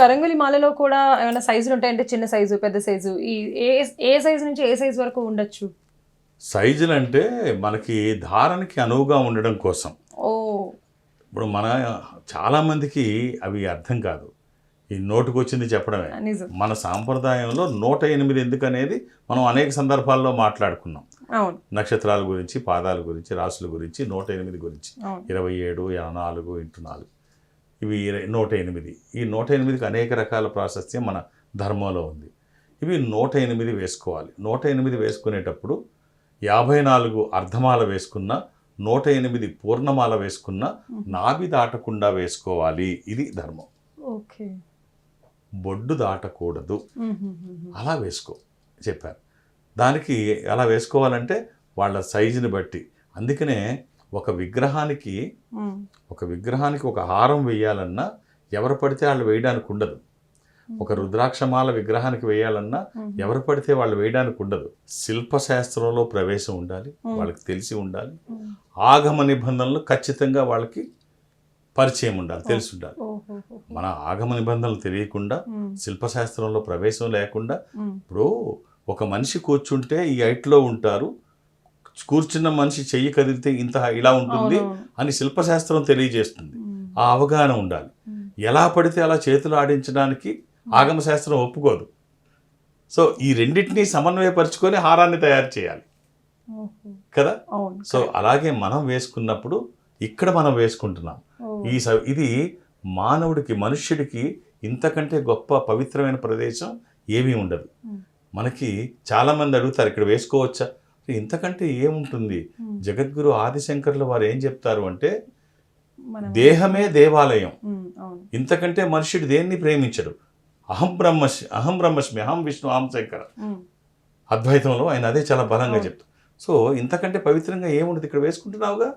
కరంగులి మాలలో కూడా ఏమైనా సైజులు ఉంటాయంటే చిన్న సైజు పెద్ద సైజు? ఈ ఏ ఏ సైజు నుంచి ఏ సైజు వరకు ఉండొచ్చు? సైజులు అంటే మనకి ధారణకి అనువుగా ఉండడం కోసం. ఓ. ఇప్పుడు మన చాలామందికి అవి అర్థం కాదు. ఈ నోటుకు వచ్చింది చెప్పడమే మన సాంప్రదాయంలో నూట ఎనిమిది ఎందుకు అనేది మనం అనేక సందర్భాల్లో మాట్లాడుకున్నాం. నక్షత్రాల గురించి పాదాల గురించి రాసుల గురించి నూట ఎనిమిది గురించి. ఇరవై ఏడు నాలుగు ఇంటూ నాలుగు. ఇవి నూట ఎనిమిది ఈ నూట ఎనిమిదికి అనేక రకాల ప్రాశస్త్యం మన ధర్మంలో ఉంది. ఇవి నూట ఎనిమిది వేసుకోవాలి. నూట ఎనిమిది వేసుకునేటప్పుడు యాభై నాలుగు అర్ధమాల వేసుకున్న నూట ఎనిమిది పూర్ణమాల వేసుకున్న నాభి దాటకుండా వేసుకోవాలి. ఇది ధర్మం. ఓకే. బొడ్డు దాటకూడదు. అలా వేసుకో చెప్పారు. దానికి ఎలా వేసుకోవాలంటే వాళ్ళ సైజుని బట్టి. అందుకనే ఒక విగ్రహానికి. ఒక విగ్రహానికి ఒక హారం వేయాలన్నా ఎవరు పడితే వాళ్ళు వేయడానికి ఉండదు ఒక రుద్రాక్షమాల విగ్రహానికి వేయాలన్నా. ఎవరు పడితే వాళ్ళు వేయడానికి ఉండదు శిల్పశాస్త్రంలో ప్రవేశం ఉండాలి వాళ్ళకి తెలిసి ఉండాలి. ఆగమ నిబంధనలు ఖచ్చితంగా వాళ్ళకి పరిచయం ఉండాలి తెలిసి ఉండాలి మన ఆగమ నిబంధనలు తెలియకుండా. శిల్పశాస్త్రంలో ప్రవేశం లేకుండా. ఇప్పుడు ఒక మనిషి కూర్చుంటే ఈ హైట్లో ఉంటారు కూర్చున్న మనిషి చెయ్యి కదిలితే ఇంత ఇలా ఉంటుంది. అని శిల్పశాస్త్రం తెలియజేస్తుంది. ఆ అవగాహన ఉండాలి. ఎలా పడితే అలా చేతులు ఆడించడానికి ఆగమశాస్త్రం ఒప్పుకోదు సో ఈ రెండింటినీ సమన్వయపరుచుకొని హారాన్ని తయారు చేయాలి. కదా సో అలాగే మనం వేసుకున్నప్పుడు ఇక్కడ మనం వేసుకుంటున్నాం. ఈ స- ఇది మానవుడికి మనుష్యుడికి ఇంతకంటే గొప్ప పవిత్రమైన ప్రదేశం ఏమీ ఉండదు. మనకి చాలామంది అడుగుతారు ఇక్కడ వేసుకోవచ్చా ఇంతకంటే ఏముంటుంది. జగద్గురు ఆదిశంకర్లు వారు ఏం చెప్తారు అంటే దేహమే దేవాలయం ఇంతకంటే మనుష్యుడు దేన్ని ప్రేమించడు అహం బ్రహ్మస్మి అహం బ్రహ్మస్మి అహం విష్ణు అహం శంకర. అద్వైతంలో ఆయన అదే చాలా బలంగా. చెప్తారు సో ఇంతకంటే పవిత్రంగా ఏముండదు ఇక్కడ వేసుకుంటున్నావుగా.